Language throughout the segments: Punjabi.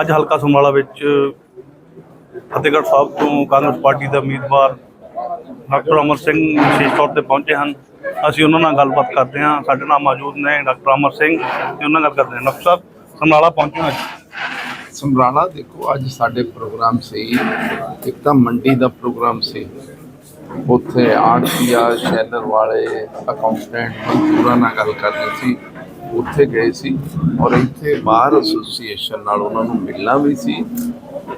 ਅੱਜ ਹਲਕਾ ਸਮਰਾਲਾ ਵਿੱਚ ਫਤਿਹਗੜ੍ਹ ਸਾਹਿਬ ਤੋਂ ਕਾਂਗਰਸ ਪਾਰਟੀ ਦੇ ਉਮੀਦਵਾਰ ਡਾਕਟਰ ਅਮਰ ਸਿੰਘ ਵਿਸ਼ੇਸ਼ ਤੌਰ ਤੇ ਪਹੁੰਚੇ ਹਨ। ਅਸੀਂ ਉਹਨਾਂ ਨਾਲ ਗੱਲਬਾਤ ਕਰਦੇ ਹਾਂ। ਸਾਡੇ ਨਾਲ ਮੌਜੂਦ ਨੇ ਡਾਕਟਰ ਅਮਰ ਸਿੰਘ ਤੇ ਉਹਨਾਂ ਨਾਲ ਕਰਦੇ ਹਾਂ। ਡਾਕਟਰ ਸਾਹਿਬ ਸਮਰਾਲਾ ਪਹੁੰਚੇ ਹੋ ਅੱਜ ਸਮਰਾਲਾ ਦੇਖੋ, ਅੱਜ ਸਾਡੇ ਪ੍ਰੋਗਰਾਮ ਸੀ। ਇੱਕ ਤਾਂ ਮੰਡੀ ਦਾ ਪ੍ਰੋਗਰਾਮ ਸੀ। ਉੱਥੇ ਆੜਤੀਆ ਸ਼ੈਲਰ ਵਾਲੇ ਅਕਾਊਂਟੈਂਟ ਮਜ਼ਦੂਰਾਂ ਨਾਲ ਗੱਲ ਕਰਨੀ ਸੀ। ਉੱਥੇ ਗਏ ਸੀ ਔਰ ਇੱਥੇ ਬਾਰ ਐਸੋਸੀਏਸ਼ਨ ਨਾਲ ਉਹਨਾਂ ਨੂੰ ਮਿਲਣਾ ਵੀ ਸੀ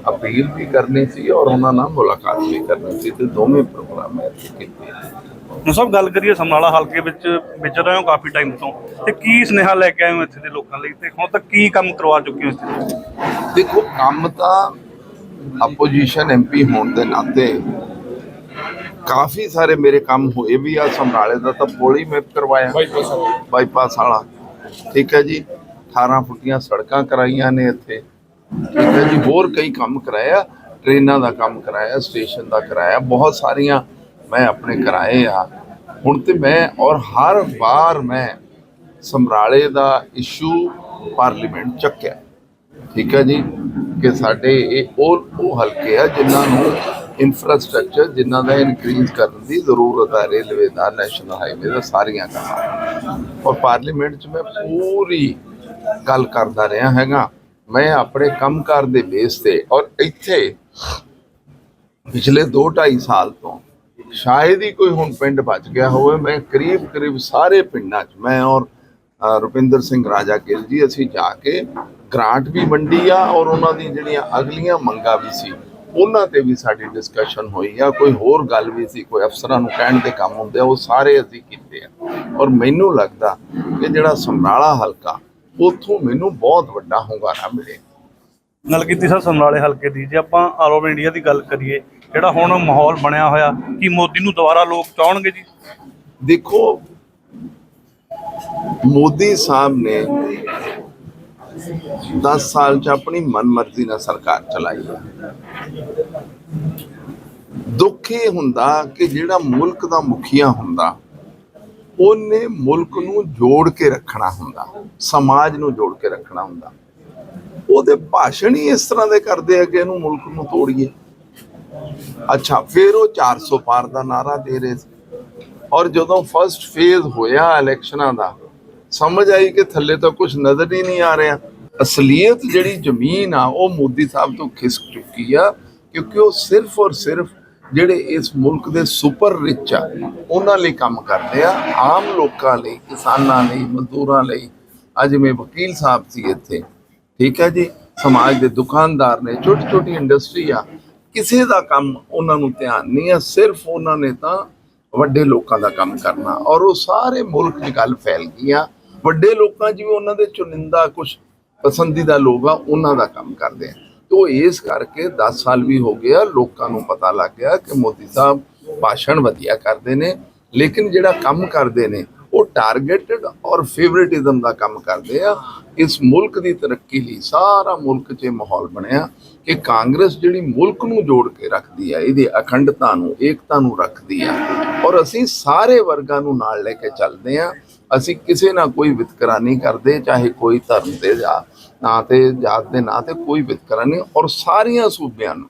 ਅਪੀਲ ਵੀ ਕਰਨੀ ਸੀ ਔਰ ਉਹਨਾਂ ਨਾਲ ਮੁਲਾਕਾਤ ਵੀ ਕਰਨੀ ਸੀ ਤੇ ਦੋਵੇਂ ਪ੍ਰੋਗਰਾਮ ਇੱਥੇ ਕੀਤੇ। ਹੁਣ ਸਭ ਗੱਲ ਕਰੀਏ ਸਮਰਾਲਾ ਹਲਕੇ ਵਿੱਚ ਵਿਚਰ ਰਹੇ ਹੋ ਕਾਫੀ ਟਾਈਮ ਤੋਂ ਤੇ ਕੀ ਸੁਨੇਹਾ ਲੈ ਕੇ ਆਏ ਹੋ ਇੱਥੇ ਦੇ ਲੋਕਾਂ ਲਈ ਤੇ ਹੁਣ ਤੱਕ ਕੀ ਕੰਮ ਕਰਵਾ ਚੁੱਕੇ ਹੋ ਇੱਥੇ ਦੇਖੋ ਕੰਮ ਤਾਂ ਆਪੋਜੀਸ਼ਨ ਐਮਪੀ ਹੋਣ ਦੇ ਨਾਤੇ ਕਾਫੀ ਸਾਰੇ ਮੇਰੇ ਕੰਮ ਹੋਏ ਵੀ ਆ ਸਮਰਾਲੇ ਦਾ ਤਾਂ ਪੁਲ ਹੀ ਮੈਂ ਕਰਵਾਇਆ। ਬਾਈਪਾਸ ਵਾਲਾ। ਠੀਕ ਹੈ ਜੀ 18 ਫੁੱਟੀਆਂ ਸੜਕਾਂ ਕਰਾਈਆਂ ਨੇ ਇੱਥੇ। ਠੀਕ ਹੈ ਜੀ, ਹੋਰ ਕਈ ਕੰਮ ਕਰਾਇਆ, ਟ੍ਰੇਨਾਂ ਦਾ ਕੰਮ ਕਰਾਇਆ, ਸਟੇਸ਼ਨ ਦਾ ਕਰਾਇਆ, ਬਹੁਤ ਸਾਰੀਆਂ ਮੈਂ ਆਪਣੇ ਕਰਾਏ ਆ। ਹੁਣ ਤੇ ਮੈਂ ਔਰ ਹਰ ਵਾਰ ਮੈਂ ਸਮਰਾਲੇ ਦਾ ਇਸ਼ੂ ਪਾਰਲੀਮੈਂਟ ਚੱਕਿਆ। ਠੀਕ ਹੈ ਜੀ, ਕਿ ਸਾਡੇ ਇਹ ਉਹ ਉਹ ਹਲਕੇ ਆ ਜਿਨ੍ਹਾਂ ਨੂੰ ਇਨਫਰਾਸਟ੍ਰਕਚਰ ਜਿਨ੍ਹਾਂ ਦਾ ਇਨਕਰੀਜ਼ ਕਰਨ ਦੀ ਜ਼ਰੂਰਤ ਹੈ ਰੇਲਵੇ ਦਾ ਨੈਸ਼ਨਲ ਹਾਈਵੇ ਦਾ, ਸਾਰੀਆਂ ਕੰਮਾਂ ਔਰ ਪਾਰਲੀਮੈਂਟ 'ਚ ਮੈਂ ਪੂਰੀ ਗੱਲ ਕਰਦਾ ਰਿਹਾ ਹੈਗਾ। ਮੈਂ ਆਪਣੇ ਕੰਮਕਾਰ ਦੇ ਬੇਸ ਤੇ ਔਰ ਇੱਥੇ ਪਿਛਲੇ 2.5 ਸਾਲ ਤੋਂ ਸ਼ਾਇਦ ਹੀ ਕੋਈ ਹੁਣ ਪਿੰਡ ਬਚ ਗਿਆ ਹੋਵੇ, ਮੈਂ ਕਰੀਬ ਕਰੀਬ ਸਾਰੇ ਪਿੰਡਾਂ 'ਚ ਮੈਂ ਔਰ ਰੁਪਿੰਦਰ ਸਿੰਘ ਰਾਜਾ ਗਿੱਲ ਜੀ, ਅਸੀਂ ਜਾ ਕੇ ਗ੍ਰਾਂਟ ਵੀ ਵੰਡੀ ਆ ਔਰ ਉਹਨਾਂ ਦੀ ਜਿਹੜੀਆਂ ਅਗਲੀਆਂ ਮੰਗਾਂ ਵੀ ਸੀ ਉਹਨਾਂ ਤੇ ਵੀ ਸਾਡੀ ਡਿਸਕਸ਼ਨ ਹੋਈ ਆ ਕੋਈ ਹੋਰ ਗੱਲ ਵੀ ਸੀ ਕੋਈ ਅਫਸਰਾਂ ਨੂੰ ਕਹਿਣ ਦੇ ਕੰਮ ਹੁੰਦੇ ਆ ਉਹ ਸਾਰੇ ਅਸੀਂ ਕੀਤੇ ਆ। ਔਰ ਮੈਨੂੰ ਲੱਗਦਾ ਕਿ ਜਿਹੜਾ ਸਮਰਾਲਾ ਹਲਕਾ ਉੱਥੋਂ ਮੈਨੂੰ ਬਹੁਤ ਵੱਡਾ ਹੁੰਗਾਰਾ ਮਿਲੇ ਗੱਲ ਕੀਤੀ ਸਰ ਸਮਰਾਲੇ ਹਲਕੇ ਦੀ ਜੇ ਆਪਾਂ ਆਲ ਓਵਰ ਇੰਡੀਆ ਦੀ ਗੱਲ ਕਰੀਏ ਜਿਹੜਾ ਹੁਣ ਮਾਹੌਲ ਬਣਿਆ ਹੋਇਆ ਕੀ ਮੋਦੀ ਨੂੰ ਦੁਬਾਰਾ ਲੋਕ ਚਾਹਣਗੇ ਜੀ? ਦੇਖੋ ਮੋਦੀ ਸਾਹਿਬ ਨੇ 10 ਸਾਲ ਚ ਆਪਣੀ ਮਨਮਰਜ਼ੀ ਨਾਲ ਸਰਕਾਰ ਚਲਾਈ ਹੈ। ਦੁੱਖ ਇਹ ਹੁੰਦਾ ਕਿ ਜਿਹੜਾ ਮੁਲਕ ਦਾ ਮੁਖੀਆ ਹੁੰਦਾ, ਉਹਨੇ ਮੁਲਕ ਨੂੰ ਜੋੜ ਕੇ ਰੱਖਣਾ ਹੁੰਦਾ, ਸਮਾਜ ਨੂੰ ਜੋੜ ਕੇ ਰੱਖਣਾ ਹੁੰਦਾ। ਉਹਦੇ ਭਾਸ਼ਣ ਹੀ ਇਸ ਤਰ੍ਹਾਂ ਦੇ ਕਰਦੇ ਆ ਕਿ ਇਹਨੂੰ ਮੁਲਕ ਨੂੰ ਤੋੜੀਏ। ਅੱਛਾ, ਫਿਰ ਉਹ 400 ਪਾਰ ਦਾ ਨਾਰਾ ਦੇ ਰਹੇ ਸੀ। ਔਰ ਜਦੋਂ ਫਰਸਟ ਫੇਜ਼ ਹੋਇਆ ਇਲੈਕਸ਼ਨਾਂ ਦਾ, ਸਮਝ ਆਈ ਕਿ ਥੱਲੇ ਤਾਂ ਕੁਝ ਨਜ਼ਰ ਹੀ ਨਹੀਂ ਆ ਰਿਹਾ। ਅਸਲੀਅਤ ਜਿਹੜੀ ਜ਼ਮੀਨ ਆ, ਉਹ ਮੋਦੀ ਸਾਹਿਬ ਤੋਂ ਖਿਸਕ ਚੁੱਕੀ ਆ, ਕਿਉਂਕਿ ਉਹ ਸਿਰਫ ਔਰ ਸਿਰਫ ਜਿਹੜੇ ਇਸ ਮੁਲਕ ਦੇ ਸੁਪਰ ਰਿਚ ਆ, ਉਹਨਾਂ ਲਈ ਕੰਮ ਕਰਦੇ ਆ। ਆਮ ਲੋਕਾਂ ਲਈ, ਕਿਸਾਨਾਂ ਲਈ, ਮਜ਼ਦੂਰਾਂ ਲਈ ਅੱਜ ਮੈਂ ਵਕੀਲ ਸਾਹਿਬ ਸੀ ਇੱਥੇ, ਠੀਕ ਹੈ ਜੀ? ਸਮਾਜ ਦੇ ਦੁਕਾਨਦਾਰ ਨੇ ਛੋਟੀ ਛੋਟੀ ਇੰਡਸਟਰੀ ਆ, ਕਿਸੇ ਦਾ ਕੰਮ ਉਹਨਾਂ ਨੂੰ ਧਿਆਨ ਨਹੀਂ ਆ, ਸਿਰਫ ਉਹਨਾਂ ਨੇ ਤਾਂ ਵੱਡੇ ਲੋਕਾਂ ਦਾ ਕੰਮ ਕਰਨਾ। ਔਰ ਉਹ ਸਾਰੇ ਮੁਲਕ 'ਚ ਗੱਲ ਫੈਲ ਗਈ ਆ। ਵੱਡੇ ਲੋਕਾਂ 'ਚ ਵੀ ਉਹਨਾਂ ਦੇ ਚੁਣਿੰਦਾ ਕੁਝ ਪਸੰਦੀਦਾ ਲੋਕ ਆ, ਉਹਨਾਂ ਦਾ ਕੰਮ ਕਰਦੇ ਆ। ਤੋ ਇਸ ਕਰਕੇ 10 ਸਾਲ ਵੀ ਹੋ ਗਿਆ ਲੋਕਾਂ ਨੂੰ ਪਤਾ ਲੱਗ ਗਿਆ ਕਿ ਮੋਦੀ ਸਾਹਿਬ ਭਾਸ਼ਣ ਵਧੀਆ ਕਰਦੇ ਨੇ, ਲੇਕਿਨ ਜਿਹੜਾ ਕੰਮ ਕਰਦੇ ਨੇ, ਉਹ ਟਾਰਗੇਟਡ ਔਰ ਫੇਵਰਿਟਿਜ਼ਮ ਦਾ ਕੰਮ ਕਰਦੇ ਆ। ਇਸ ਮੁਲਕ ਦੀ ਤਰੱਕੀ ਲਈ ਸਾਰਾ ਮੁਲਕ 'ਚ ਇਹ ਮਾਹੌਲ ਬਣਿਆ ਕਿ ਕਾਂਗਰਸ ਜਿਹੜੀ ਮੁਲਕ ਨੂੰ ਜੋੜ ਕੇ ਰੱਖਦੀ ਆ, ਇਹਦੀ ਅਖੰਡਤਾ ਨੂੰ, ਏਕਤਾ ਨੂੰ ਰੱਖਦੀ ਆ। ਔਰ ਅਸੀਂ ਸਾਰੇ ਵਰਗਾਂ ਨੂੰ ਨਾਲ ਲੈ ਕੇ ਚੱਲਦੇ ਆ। ਅਸੀਂ ਕਿਸੇ ਨਾਲ ਕੋਈ ਵਿਤਕਰਾ ਨਹੀਂ ਕਰਦੇ, ਚਾਹੇ ਕੋਈ ਧਰਮ ਦੇ ਜਾ ਨਾਂ ਤੇ, ਜਾਤ ਦੇ ਨਾਂ ਤੇ ਕੋਈ ਵਿਤਕਰਾ ਨਹੀਂ ਔਰ ਸਾਰੀਆਂ ਸੂਬਿਆਂ ਨੂੰ।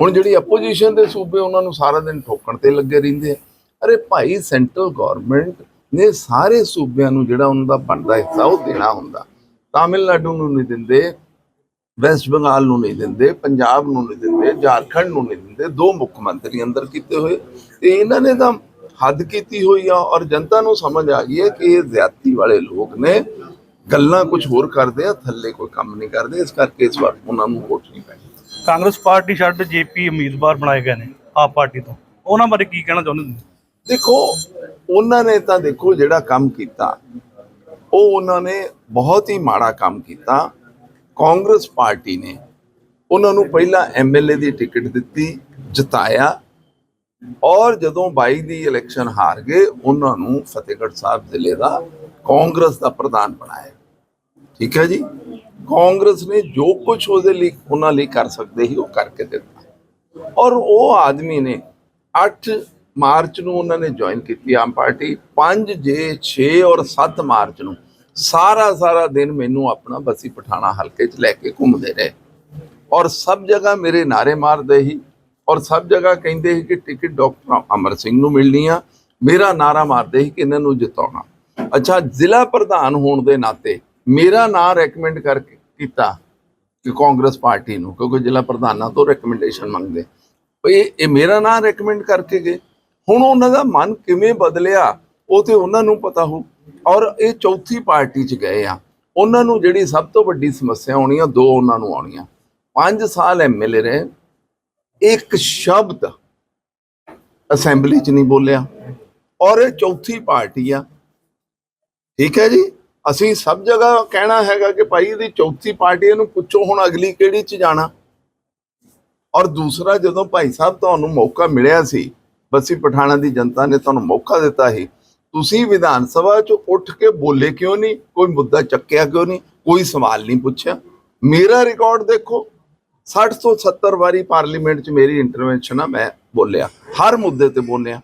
ਹੁਣ ਜਿਹੜੀ ਅਪੋਜੀਸ਼ਨ ਦੇ ਸੂਬੇ, ਉਹਨਾਂ ਨੂੰ ਸਾਰਾ ਦਿਨ ਠੋਕਣ ਤੇ ਲੱਗੇ ਰਹਿੰਦੇ ਆ। ਅਰੇ ਭਾਈ ਸੈਂਟਰਲ ਗਵਰਨਮੈਂਟ ਨੇ ਸਾਰੇ ਸੂਬਿਆਂ ਨੂੰ ਜਿਹੜਾ ਉਹਨਾਂ ਦਾ ਬਣਦਾ ਹਿੱਸਾ, ਉਹ ਦੇਣਾ ਹੁੰਦਾ। ਤਾਮਿਲਨਾਡੂ ਨੂੰ ਨਹੀਂ ਦਿੰਦੇ, ਵੈਸਟ ਬੰਗਾਲ ਨੂੰ ਨਹੀਂ ਦਿੰਦੇ, ਪੰਜਾਬ ਨੂੰ ਨਹੀਂ ਦਿੰਦੇ, ਝਾਰਖੰਡ ਨੂੰ ਨਹੀਂ ਦਿੰਦੇ। ਦੋ ਮੁੱਖ ਮੰਤਰੀ ਅੰਦਰ ਕੀਤੇ ਹੋਏ। ਤੇ ਇਹਨਾਂ ਨੇ ਤਾਂ ਹੱਦ ਕੀਤੀ ਹੋਈ ਆ ਔਰ ਜਨਤਾ ਨੂੰ ਸਮਝ ਆ ਗਈ ਹੈ ਕਿ ਇਹ ਜ਼ਿਆਦਤੀ ਵਾਲੇ ਲੋਕ ਨੇ ਗੱਲਾਂ ਕੁਝ ਹੋਰ ਕਰਦੇ ਆ ਥੱਲੇ ਕੋਈ ਕੰਮ ਨਹੀਂ ਕਰਦੇ ਇਸ ਕਰਕੇ ਇਸ ਵਾਰ ਉਹਨਾਂ ਨੂੰ ਵੋਟ ਨਹੀਂ ਪੈਣੀ। ਕਾਂਗਰਸ ਪਾਰਟੀ ਛੱਡ ਜੇਪੀ ਉਮੀਦਵਾਰ ਬਣਾਏ ਗਏ ਨੇ ਆਪ ਪਾਰਟੀ ਤੋਂ। ਉਹਨਾਂ ਬਾਰੇ ਕੀ ਕਹਿਣਾ ਚਾਹੁੰਦੇ ਤੁਸੀਂ? ਦੇਖੋ ਉਹਨਾਂ ਨੇ ਤਾਂ ਦੇਖੋ ਜਿਹੜਾ ਕੰਮ ਕੀਤਾ ਉਹ ਉਹਨਾਂ ਨੇ ਬਹੁਤ ਹੀ ਮਾੜਾ ਕੰਮ ਕੀਤਾ। ਕਾਂਗਰਸ ਪਾਰਟੀ ਨੇ ਉਹਨਾਂ ਨੂੰ ਪਹਿਲਾਂ ਐਮਐਲਏ ਦੀ ਟਿਕਟ ਦਿੱਤੀ ਜਿਤਾਇਆ। ਔਰ ਜਦੋਂ 22 ਦੀ ਇਲੈਕਸ਼ਨ ਹਾਰ ਗਏ, ਉਹਨਾਂ ਨੂੰ ਫਤਿਹਗੜ੍ਹ ਸਾਹਿਬ ਜ਼ਿਲ੍ਹੇ ਦਾ ਕਾਂਗਰਸ ਦਾ ਪ੍ਰਧਾਨ ਬਣਾਇਆ। ਠੀਕ ਹੈ ਜੀ? ਕਾਂਗਰਸ ਨੇ ਜੋ ਕੁਝ ਉਹਦੇ ਲਈ, ਉਹਨਾਂ ਲਈ ਕਰ ਸਕਦੇ ਸੀ, ਉਹ ਕਰਕੇ ਦਿੱਤਾ। ਔਰ ਉਹ ਆਦਮੀ ਨੇ 8 ਮਾਰਚ ਨੂੰ ਉਹਨਾਂ ਨੇ ਜੁਆਇਨ ਕੀਤੀ ਆਮ ਪਾਰਟੀ 5 ਜੇ 6 ਔਰ 7 ਮਾਰਚ ਨੂੰ ਸਾਰਾ ਸਾਰਾ ਦਿਨ ਮੈਨੂੰ ਆਪਣਾ ਬਸੀ ਪਠਾਣਾ ਹਲਕੇ 'ਚ ਲੈ ਕੇ ਘੁੰਮਦੇ ਰਹੇ। ਔਰ ਸਭ ਜਗ੍ਹਾ ਮੇਰੇ ਨਾਰੇ ਮਾਰਦੇ ਹੀ ਔਰ ਸਭ ਜਗ੍ਹਾ ਕਹਿੰਦੇ ਸੀ ਕਿ ਟਿਕਟ ਡਾਕਟਰ ਅਮਰ ਸਿੰਘ ਨੂੰ ਮਿਲਣੀ ਆ। ਮੇਰਾ ਨਾਰਾ ਮਾਰਦੇ ਸੀ ਕਿ ਇਹਨਾਂ ਨੂੰ ਜਿਤਾਉਣਾ। ਅੱਛਾ, ਜ਼ਿਲ੍ਹਾ ਪ੍ਰਧਾਨ ਹੋਣ ਦੇ ਨਾਤੇ ਮੇਰਾ ਨਾਂ ਰეკਮੈਂਡ ਕਰਕੇ ਕੀਤਾ ਕਿ ਕਾਂਗਰਸ ਪਾਰਟੀ ਨੂੰ, ਕਿਉਂਕਿ ਜ਼ਿਲ੍ਹਾ ਪ੍ਰਧਾਨਾਂ ਤੋਂ ਰეკਮੈਂਡੇਸ਼ਨ ਮੰਗਦੇ। ਇਹ ਇਹ ਮੇਰਾ ਨਾਂ ਰეკਮੈਂਡ ਕਰਕੇ ਗਏ। ਹੁਣ ਉਹਨਾਂ ਦਾ ਮਨ ਕਿਵੇਂ ਬਦਲਿਆ, ਉਹ ਤੇ ਉਹਨਾਂ ਨੂੰ ਪਤਾ ਹੋ ਔਰ ਇਹ ਚੌਥੀ ਪਾਰਟੀ 'ਚ ਗਏ ਆ। ਉਹਨਾਂ ਨੂੰ ਜਿਹੜੀ ਸਭ ਤੋਂ ਵੱਡੀ ਸਮੱਸਿਆ ਆਉਣੀ ਆ, ਦੋ ਉਹਨਾਂ ਨੂੰ ਆਉਣੀਆਂ। 5 ਸਾਲ ਐਮਐਲਏ ਰਹੇ। ਇੱਕ ਸ਼ਬਦ ਅਸੈਂਬਲੀ 'ਚ ਨਹੀਂ ਬੋਲਿਆ। ਔਰ ਇਹ ਚੌਥੀ ਪਾਰਟੀ ਆ। ਠੀਕ ਹੈ ਜੀ? ਅਸੀਂ ਸਭ ਜਗ੍ਹਾ ਕਹਿਣਾ ਹੈਗਾ ਕਿ ਭਾਈ ਇਹਦੀ ਚੌਥੀ ਪਾਰਟੀ, ਇਹਨੂੰ ਪੁੱਛੋ ਹੁਣ ਅਗਲੀ ਕਿਹੜੀ 'ਚ ਜਾਣਾ। ਔਰ ਦੂਸਰਾ, ਜਦੋਂ ਭਾਈ ਸਾਹਿਬ ਤੁਹਾਨੂੰ ਮੌਕਾ ਮਿਲਿਆ ਸੀ, ਬੱਸੀ ਪਠਾਣਾ ਦੀ ਜਨਤਾ ਨੇ ਤੁਹਾਨੂੰ ਮੌਕਾ ਦਿੱਤਾ ਸੀ, ਤੁਸੀਂ ਵਿਧਾਨ ਸਭਾ 'ਚ ਉੱਠ ਕੇ ਬੋਲੇ ਕਿਉਂ ਨਹੀਂ? ਕੋਈ ਮੁੱਦਾ ਚੱਕਿਆ ਕਿਉਂ ਨਹੀਂ? ਕੋਈ ਸਵਾਲ ਨਹੀਂ ਪੁੱਛਿਆ। ਮੇਰਾ ਰਿਕਾਰਡ ਦੇਖੋ। 60 ਤੋਂ 70 ਵਾਰੀ ਪਾਰਲੀਮੈਂਟ 'ਚ ਮੇਰੀ ਇੰਟਰਵੈਂਸ਼ਨ ਆ, ਮੈਂ ਬੋਲਿਆ। ਹਰ ਮੁੱਦੇ ਤੇ ਬੋਲਿਆ।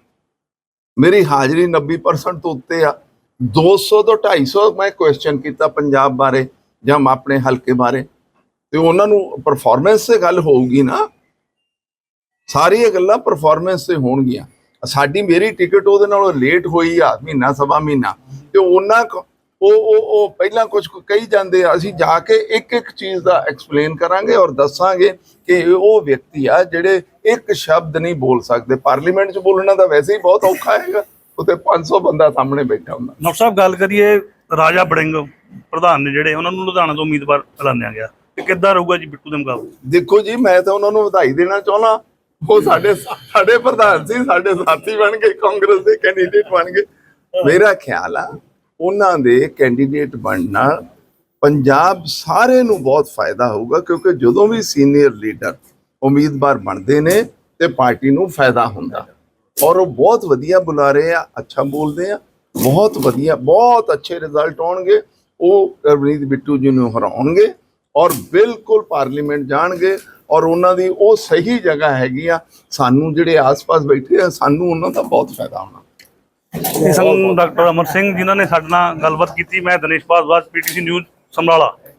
ਮੇਰੀ ਹਾਜ਼ਰੀ 90% ਤੋਂ ਉੱਤੇ ਆ। 200 ਤੋਂ 250 ਮੈਂ ਕੁਐਸਚਨ ਕੀਤਾ ਪੰਜਾਬ ਬਾਰੇ ਜਾਂ ਆਪਣੇ ਹਲਕੇ ਬਾਰੇ। ਤੇ ਉਹਨਾਂ ਨੂੰ ਪਰਫਾਰਮੈਂਸ ਤੇ ਗੱਲ ਹੋਊਗੀ ਨਾ। ਸਾਰੀਆਂ ਗੱਲਾਂ ਪਰਫਾਰਮੈਂਸ ਤੇ ਹੋਣਗੀਆਂ। ਸਾਡੀ ਮੇਰੀ ਟਿਕਟ ਉਹਦੇ ਨਾਲੋਂ ਲੇਟ ਹੋਈ ਆ, ਮਹੀਨਾ, ਸਵਾ ਮਹੀਨਾ। ਤੇ ਉਹਨਾਂ ਕੁ- ਉਹ ਉਹ ਉਹ ਪਹਿਲਾਂ ਕੁਝ ਕਹੀ ਜਾਂਦੇ ਆ ਅਸੀਂ ਜਾ ਕੇ ਇੱਕ ਇੱਕ ਚੀਜ਼ ਦਾ ਐਕਸਪਲੇਨ ਕਰਾਂਗੇ ਔਰ ਦੱਸਾਂਗੇ ਕਿ ਉਹ ਵਿਅਕਤੀ ਆ ਜਿਹੜੇ ਇੱਕ ਸ਼ਬਦ ਨਹੀਂ ਬੋਲ ਸਕਦੇ। ਪਾਰਲੀਮੈਂਟ 'ਚ ਬੋਲਣਾ ਤਾਂ ਵੈਸੇ ਹੀ ਬਹੁਤ ਔਖਾ ਹੈਗਾ। ਉੱਥੇ 500 ਬੰਦਾ ਸਾਹਮਣੇ ਬੈਠਾ ਹੁੰਦਾ। ਡਾਕਟਰ ਸਾਹਿਬ ਗੱਲ ਕਰੀਏ ਰਾਜਾ ਬੜਿੰਗ ਪ੍ਰਧਾਨ ਨੇ ਜਿਹੜੇ ਉਹਨਾਂ ਨੂੰ ਲੁਧਿਆਣਾ ਤੋਂ ਉਮੀਦਵਾਰ ਐਲਾਨਿਆ ਗਿਆ। ਇਹ ਕਿੱਦਾਂ ਰਹੂਗਾ ਜੀ ਬਿੱਟੂ ਦੇ ਮੁਕਾਬਲੇ? ਦੇਖੋ ਜੀ ਮੈਂ ਤਾਂ ਉਹਨਾਂ ਨੂੰ ਵਧਾਈ ਦੇਣਾ ਚਾਹੁੰਦਾ। ਉਹ ਸਾਡੇ ਸਾਡੇ ਪ੍ਰਧਾਨ ਸੀ ਸਾਡੇ ਸਾਥੀ ਬਣ ਗਏ ਕਾਂਗਰਸ ਦੇ ਕੈਂਡੀਡੇਟ ਬਣ ਗਏ। ਮੇਰਾ ਖਿਆਲ ਆ ਉਹਨਾਂ ਦੇ ਕੈਂਡੀਡੇਟ ਬਣਨਾ ਪੰਜਾਬ ਸਾਰੇ ਨੂੰ ਬਹੁਤ ਫਾਇਦਾ ਹੋਊਗਾ, ਕਿਉਂਕਿ ਜਦੋਂ ਵੀ ਸੀਨੀਅਰ ਲੀਡਰ ਉਮੀਦਵਾਰ ਬਣਦੇ ਨੇ ਤੇ ਪਾਰਟੀ ਨੂੰ ਫਾਇਦਾ ਹੁੰਦਾ। ਔਰ ਉਹ ਬਹੁਤ ਵਧੀਆ ਬੁਲਾ ਰਹੇ ਆ, ਅੱਛਾ ਬੋਲਦੇ ਆ, ਬਹੁਤ ਵਧੀਆ, ਬਹੁਤ ਅੱਛੇ ਰਿਜ਼ਲਟ ਆਉਣਗੇ। ਉਹ ਰਵਨੀਤ ਬਿੱਟੂ ਜੀ ਨੂੰ ਹਰਾਉਣਗੇ ਔਰ ਬਿਲਕੁਲ ਪਾਰਲੀਮੈਂਟ ਜਾਣਗੇ ਔਰ ਉਹਨਾਂ ਦੀ ਉਹ ਸਹੀ ਜਗ੍ਹਾ ਹੈਗੀ ਆ। ਸਾਨੂੰ ਜਿਹੜੇ ਆਸ-ਪਾਸ ਬੈਠੇ ਆ, ਸਾਨੂੰ ਉਹਨਾਂ ਦਾ ਬਹੁਤ ਫਾਇਦਾ ਹੋਣਾ। ਇਹ ਸਨ ਡਾਕਟਰ ਅਮਰ ਸਿੰਘ ਜਿਨ੍ਹਾਂ ਨੇ ਸਾਡੇ ਨਾਲ ਗੱਲਬਾਤ ਕੀਤੀ, ਮੈਂ ਦਿਨੇਸ਼ ਭਾਰਦਵਾਜ, ਪੀਟੀਸੀ ਨਿਊਜ਼ ਸਮਰਾਲਾ।